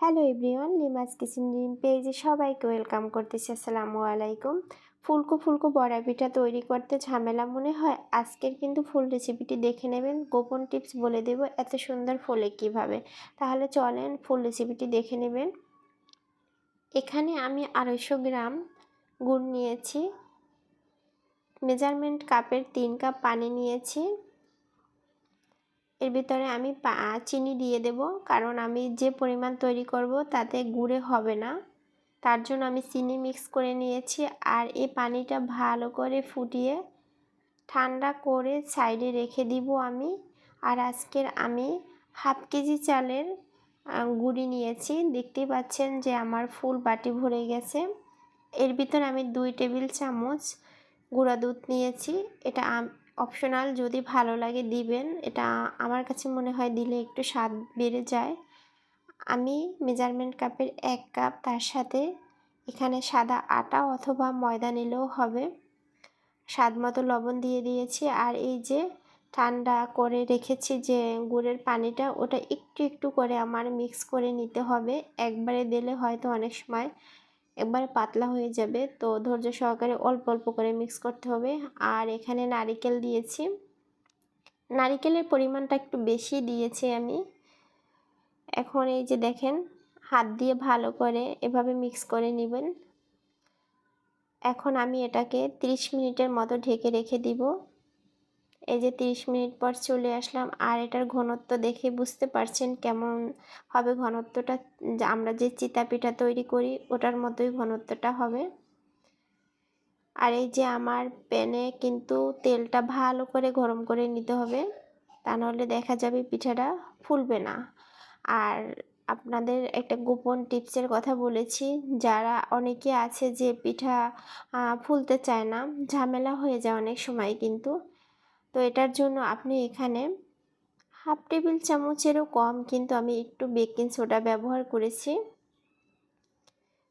Hello everyone Lima's kitchen dream পেজে সবাইকে welcome করতেছি, আসসালামু আলাইকুম। ফুলকো ফুলকো বড়া পিঠা তৈরি করতে ঝামেলা মনে হয়, আজকের কিন্তু ফুল রেসিপিটি দেখে নেবেন। গোপন টিপস বলে দেব এত সুন্দর ফলে কীভাবে। তাহলে চলেন ফুল রেসিপিটি দেখে নেবেন। এখানে আমি আড়াইশো গ্রাম গুড় নিয়েছি। মেজারমেন্ট কাপের তিন কাপ পানি নিয়েছি। এর ভিতরে আমি চিনি দিয়ে দেব। কারণ আমি যে পরিমাণ তৈরি করব তাতে গুড়ে হবে না। তার জন্য আমি চিনি মিক্স করে নিয়েছি আর এই পানিটা ভালো করে ফুটিয়ে ঠান্ডা করে সাইডে রেখে দিব আমি। আর আজকের আমি হাফ কেজি চালের গুড়ি নিয়েছি। দেখতেই পাচ্ছেন যে আমার ফুল বাটি ভরে গেছে। এর ভিতরে আমি দুই টেবিল চামচ গুঁড়া দুধ নিয়েছি। এটা অপশনাল যদি ভালো লাগে দিবেন, এটা আমার কাছে মনে হয় দিলে একটু স্বাদ বেড়ে যায়। আমি মেজারমেন্ট কাপের এক কাপ, তার সাথে এখানে সাদা আটা অথবা ময়দা নিলেও হবে। স্বাদ মতো লবণ দিয়ে দিয়েছি, আর এই যে ঠান্ডা করে রেখেছি যে গুড়ের পানিটা, ওটা একটু একটু করে আমার মিক্স করে নিতে হবে। একবারে দিলে হয়তো অনেক সময় একবারে পাতলা হয়ে যাবে। তো ধৈর্য সহকারে অল্প অল্প করে মিক্স করতে হবে। আর এখানে নারিকেল দিয়েছি। নারিকেলের পরিমাণটা একটু বেশি দিয়েছি আমি। এখন এই যে দেখেন, হাত দিয়ে ভালো করে এভাবে মিক্স করে নেবেন। এখন আমি এটাকে 30 মিনিটের মতো ঢেকে রেখে দিব। এই যে 30 মিনিট পর চলে আসলাম। আর এটার ঘনত্ব দেখে বুঝতে পারছেন কেমন হবে ঘনত্বটা। আমরা যে চিতা পিঠা তৈরি করি, ওটার মতোই ঘনত্বটা হবে। আর এই যে আমার প্যানে কিন্তু তেলটা ভালো করে গরম করে নিতে হবে। তা নাহলে দেখা যাবে পিঠাটা ফুলবে না। আর আপনাদের একটা গোপন টিপসের কথা বলেছি, যারা অনেকে আছে যে পিঠা ফুলতে চায় না, ঝামেলা হয়ে যায় অনেক সময় কিন্তু। তো এটার জন্য আপনি এখানে হাফ টেবিল চামচেরও কম, কিন্তু আমি একটু বেকিং সোডা ব্যবহার করেছি।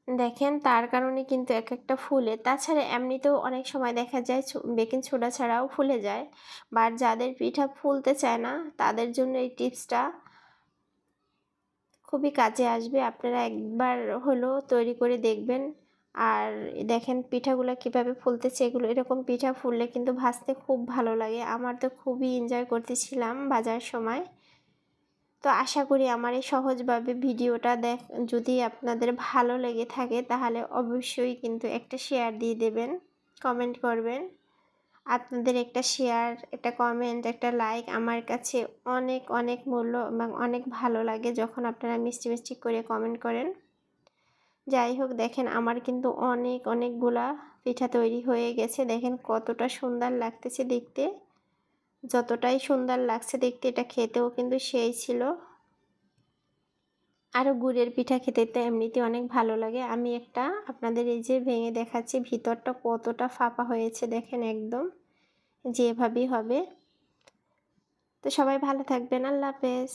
দেখেন, তার কারণে কিন্তু এক একটা ফুলে। তাছাড়া এমনিতেও অনেক সময় দেখা যায় বেকিং সোডা ছাড়াও ফুলে যায়। বা যাদের পিঠা ফুলতে চায় না, তাদের জন্য এই টিপসটা খুবই কাজে আসবে। আপনারা একবার হলো তৈরি করে দেখবেন। আর দেখেন পিঠাগুলো কীভাবে ফুলতেছে, এগুলো এরকম পিঠা ফুললে কিন্তু ভাজতে খুব ভালো লাগে। আমার তো খুবই এনজয় করতেছিলাম বাজার সময়। তো আশা করি আমার এই সহজভাবে ভিডিওটা দেখ, যদি আপনাদের ভালো লেগে থাকে তাহলে অবশ্যই কিন্তু একটা শেয়ার দিয়ে দেবেন কমেন্ট করবেন। আপনাদের একটা শেয়ার একটা কমেন্ট একটা লাইক আমার কাছে অনেক অনেক মূল্য এবং অনেক ভালো লাগে যখন আপনারা মিষ্টি মিষ্টি করে কমেন্ট করেন। যাই হোক, দেখেন আমার কিন্তু অনেক, অনেকগুলা পিঠা তৈরি হয়ে গেছে। দেখেন কতটা সুন্দর লাগতেছে দেখতে। যতটাই সুন্দর লাগছে দেখতে, এটা খেতেও কিন্তু সেই ছিল। আরও গুড়ের পিঠা খেতে তো এমনিতে অনেক ভালো লাগে। আমি একটা আপনাদের এই যে ভেঙে দেখাচ্ছি, ভিতরটা কতটা ফাঁপা হয়েছে দেখেন একদম, যেভাবেই হবে। তো সবাই ভালো থাকবেন, আল্লাহ হাফেজ।